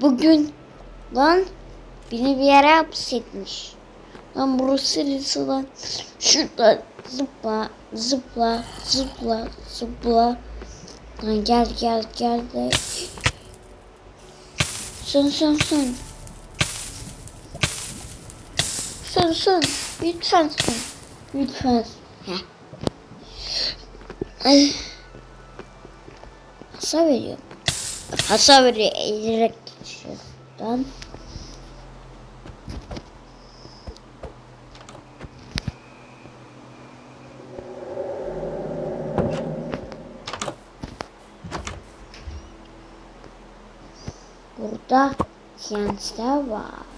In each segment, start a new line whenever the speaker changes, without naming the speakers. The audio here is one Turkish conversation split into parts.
Bugün lan beni bir yere hapsetmiş. Lan burası lan? Şurada zıpla zıpla zıpla zıpla. Lan gel gel gel de. Sön sön sön. Sön sön. Lütfen sön. Lütfen. Heh. Ay. Hasar veriyor. Hasar veriyor. Eğilerek geçiyor. Burada gençler var.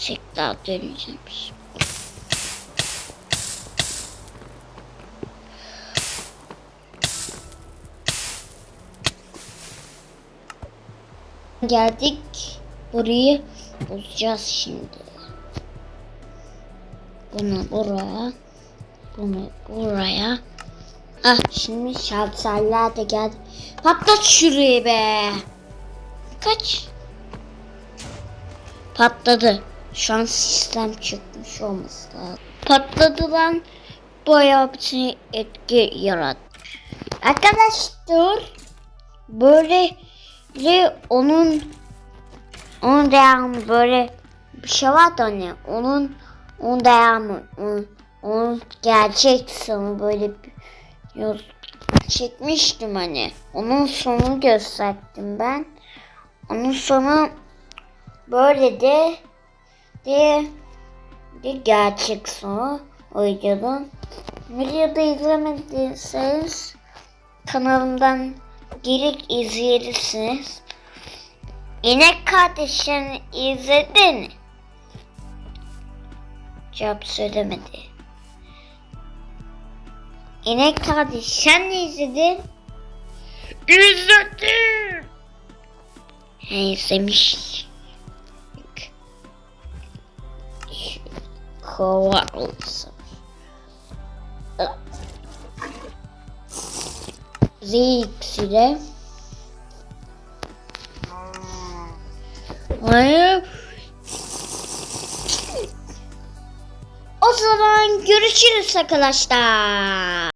Tekrar döneceğim şimdi. Geldik. Burayı bulacağız şimdi. Bunu buraya. Bunu buraya. Ah şimdi şartlarla da geldi. Patlat şurayı be. Kaç. Patladı. Şu an sistem çıkmış olması lazım. Patladı lan. Bayağı bir şey etki yarattı. Arkadaşlar böyle böyle onun onun devamı böyle bir şey var da hani onun onun devamı onun, onun gerçek sonu böyle bir çekmiştim hani. Onun sonunu gösterdim ben. Onun sonu böyle de de de gerçek sonu o videoda. Videoda izlemediyseniz kanalımdan gelip izleyebilirsiniz. İnek kardeşlerini izledin. Cevap söylemedi. İnek kardeş sen ne izledin? İzledim. He izlemiş. Kova olsun. Hayır. O zaman görüşürüz arkadaşlar.